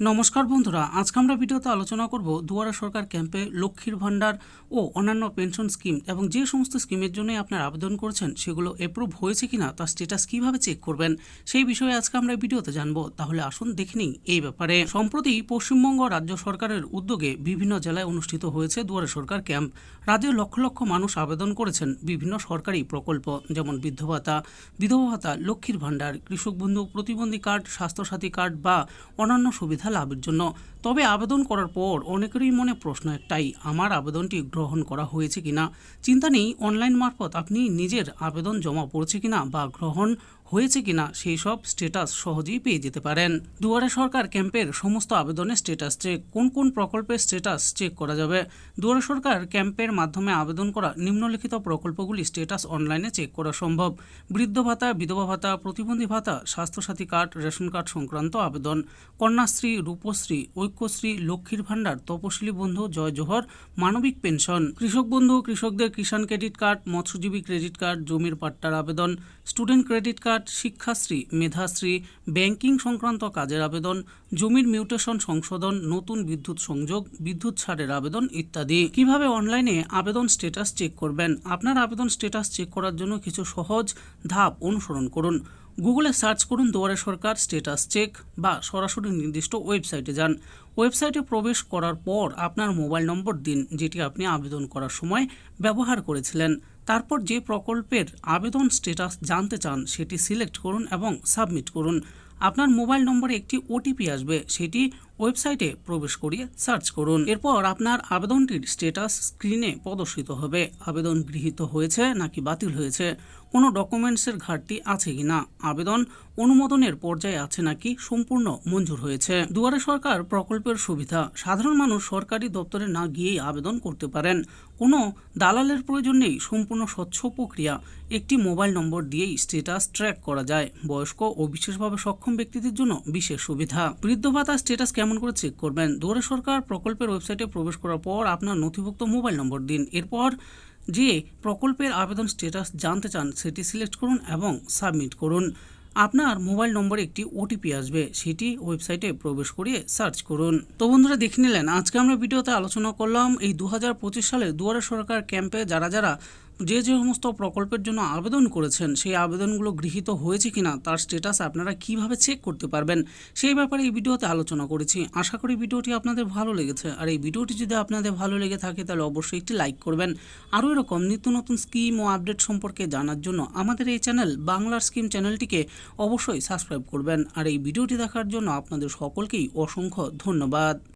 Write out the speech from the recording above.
নমস্কার বন্ধুরা, আজকে আমরা ভিডিওতে আলোচনা করব দুয়ারা সরকার ক্যাম্পে লক্ষ্মীর ভাণ্ডার ও অন্যান্য পেনশন স্কিম এবং যে সমস্ত স্কিমের জন্য আপনার আবেদন করেছেন, সেগুলো অ্যাপ্রুভ হয়েছে কিনা তার স্টেটাস কীভাবে চেক করবেন, সেই বিষয়ে আজকে আমরা ভিডিওতে জানব। তাহলে আসুন দেখে নিই এই ব্যাপারে। সম্প্রতি পশ্চিমবঙ্গ রাজ্য সরকারের উদ্যোগে বিভিন্ন জেলায় অনুষ্ঠিত হয়েছে দুয়ারা সরকার ক্যাম্প। রাজ্যে লক্ষ লক্ষ মানুষ আবেদন করেছেন বিভিন্ন সরকারি প্রকল্প, যেমন বৃদ্ধ ভাতা, বিধবা ভাতা, লক্ষ্মীর ভাণ্ডার, কৃষক বন্ধু প্রতিবন্ধী কার্ড, স্বাস্থ্যসাথী কার্ড বা অন্যান্য সুবিধা লাভের জন্য। তবে আবেদন করার পর অনেকেরই মনে প্রশ্ন একটাই, আমার আবেদনটি গ্রহণ করা হয়েছে কিনা? চিন্তা নেই, অনলাইন মারফত আপনি নিজের আবেদন জমা পড়ছে কিনা বা গ্রহণ হয়েছে কিনা সেই সব স্টেটাস সহজেই পেয়ে যেতে পারেন। দুয়ারে সরকার ক্যাম্পের সমস্ত আবেদনের স্টেটাস চেক কোন কোন প্রকল্পের স্টেটাস চেক করা যাবে? দুয়ারে সরকার ক্যাম্পের মাধ্যমে আবেদন করা নিম্নলিখিত প্রকল্পগুলি স্টেটাস অনলাইনে চেক করা সম্ভব। বৃদ্ধ ভাতা, বিধবা ভাতা, প্রতিবন্ধী ভাতা, স্বাস্থ্যসাথী কার্ড, রেশন কার্ড সংক্রান্ত আবেদন। কন্যাশ্রী, রূপশ্রী, ঐক্যশ্রী, লক্ষ্মীর ভাণ্ডার, তপশিলি বন্ধু, জয় জোহর, মানবিক পেনশন। কৃষক বন্ধু, কৃষকদের কিষাণ ক্রেডিট কার্ড, মৎস্যজীবী ক্রেডিট কার্ড, জমির পাট্টার আবেদন। Student credit card Shikshashree Medhashree, banking সংক্রান্ত কাজের আবেদন, জমির মিউটেশন সংশোধন, নতুন বিদ্যুৎ সংযোগ, বিদ্যুৎ ছাড়ের আবেদন ইত্যাদি। কীভাবে অনলাইনে আবেদন স্ট্যাটাস চেক করবেন? আপনার আবেদন স্ট্যাটাস চেক করার জন্য কিছু সহজ ধাপ অনুসরণ করুন। গুগলে সার্চ করুন দুয়ারে সরকার স্ট্যাটাস চেক বা সরাসরি নির্দিষ্ট ওয়েবসাইটে যান। ওয়েবসাইটে প্রবেশ করার পর আপনার মোবাইল নম্বর দিন, যেটি আপনি আবেদন করার সময় ব্যবহার করেছিলেন। তারপর যে প্রকল্পের আবেদন স্ট্যাটাস জানতে চান, সেটি সিলেক্ট করুন এবং সাবমিট করুন। আপনার মোবাইল নম্বরে একটি ওটিপি আসবে, সেটি ওয়েবসাইটে প্রবেশ করিয়ে সার্চ করুন। এরপর আপনার আবেদনটির স্ট্যাটাস স্ক্রিনে প্রদর্শিত হবে। আবেদন গৃহীত হয়েছে নাকি বাতিল হয়েছে? কোনো ডকুমেন্টসের ঘাটতি আছে কিনা আবেদন অনুমোদনের পর্যায়ে আছে নাকি? সম্পূর্ণ মঞ্জুর হয়েছে। দুয়ারে সরকার প্রকল্পের সুবিধা। সাধারণ মানুষ সরকারি দপ্তরে না গিয়েই আবেদন করতে পারেন। কোনো দালালের প্রয়োজন নেই। সম্পূর্ণ স্বচ্ছ প্রক্রিয়া। একটি মোবাইল নম্বর দিয়েই স্টেটাস ট্র্যাক করা যায়। বয়স্ক ও বিশেষভাবে সক্ষম ব্যক্তিদের জন্য বিশেষ সুবিধা। বৃদ্ধ ভাতা স্টেটাস কেমন করে চেক করবেন? দুয়ারে সরকার প্রকল্পের ওয়েবসাইটে প্রবেশ করার পর আপনার নথিভুক্ত মোবাইল নম্বর দিন। এরপর যে প্রকল্পের আবেদন স্ট্যাটাস জানতে চান সেটি সিলেক্ট করুন এবং সাবমিট করুন। আপনার মোবাইল নম্বরে একটি ওটিপি আসবে, সেটি ওয়েবসাইটে প্রবেশ করিয়ে সার্চ করুন। তো বন্ধুরা, দেখে নিলেন, আজকে আমরা ভিডিওতে আলোচনা করলাম এই দু হাজার পঁচিশ সালে দুয়ারে সরকার ক্যাম্পে যারা যারা যে যে সমস্ত প্রকল্পের জন্য আবেদন করেছেন, সেই আবেদনগুলো গৃহীত হয়েছে কিনা, তার স্ট্যাটাস আপনারা কীভাবে চেক করতে পারবেন, সেই ব্যাপারে এই ভিডিওতে আলোচনা করেছি। আশা করি ভিডিওটি আপনাদের ভালো লেগেছে। আর এই ভিডিওটি যদি আপনাদের ভালো লেগে থাকে, তাহলে অবশ্যই একটি লাইক করবেন। আরও এরকম নিত্য নতুন স্কিম ও আপডেট সম্পর্কে জানার জন্য আমাদের এই চ্যানেল বাংলার স্কিম চ্যানেলটিকে অবশ্যই সাবস্ক্রাইব করবেন। আর এই ভিডিওটি দেখার জন্য আপনাদের সকলকেই অসংখ্য ধন্যবাদ।